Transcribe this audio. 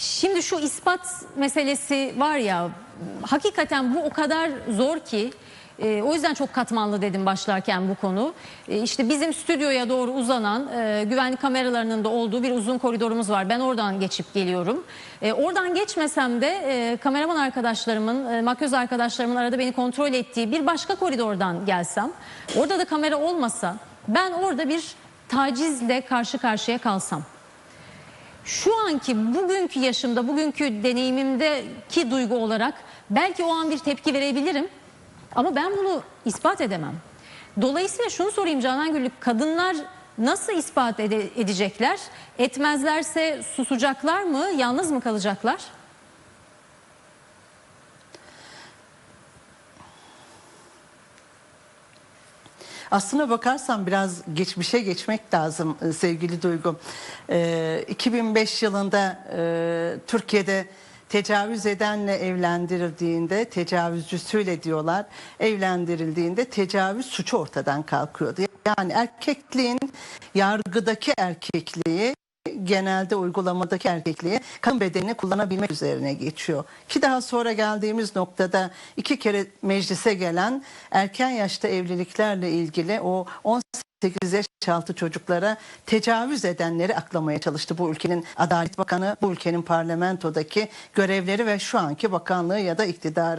Şimdi şu ispat meselesi var ya hakikaten bu o kadar zor ki e, o yüzden çok katmanlı dedim başlarken bu konu. E, işte bizim stüdyoya doğru uzanan e, güvenlik kameralarının da olduğu bir uzun koridorumuz var. Ben oradan geçip geliyorum. E, oradan geçmesem de e, kameraman arkadaşlarımın, e, makyöz arkadaşlarımın arada beni kontrol ettiği bir başka koridordan gelsem, orada da kamera olmasa ben orada bir tacizle karşı karşıya kalsam şu anki bugünkü yaşımda, bugünkü deneyimimdeki duygu olarak belki o an bir tepki verebilirim. Ama ben bunu ispat edemem. Dolayısıyla şunu sorayım Canan Güllük, kadınlar nasıl ispat ede- edecekler? Etmezlerse susacaklar mı, yalnız mı kalacaklar? Aslına bakarsan biraz geçmişe geçmek lazım e, sevgili Duygu. Ee, 2005 yılında e, Türkiye'de tecavüz edenle evlendirildiğinde tecavüzcüsüyle diyorlar evlendirildiğinde tecavüz suçu ortadan kalkıyordu. Yani erkekliğin yargıdaki erkekliği genelde uygulamadaki erkekliği kadın bedenini kullanabilmek üzerine geçiyor. Ki daha sonra geldiğimiz noktada iki kere meclise gelen erken yaşta evliliklerle ilgili o 18 yaş altı çocuklara tecavüz edenleri aklamaya çalıştı bu ülkenin Adalet Bakanı, bu ülkenin parlamentodaki görevleri ve şu anki bakanlığı ya da iktidarı.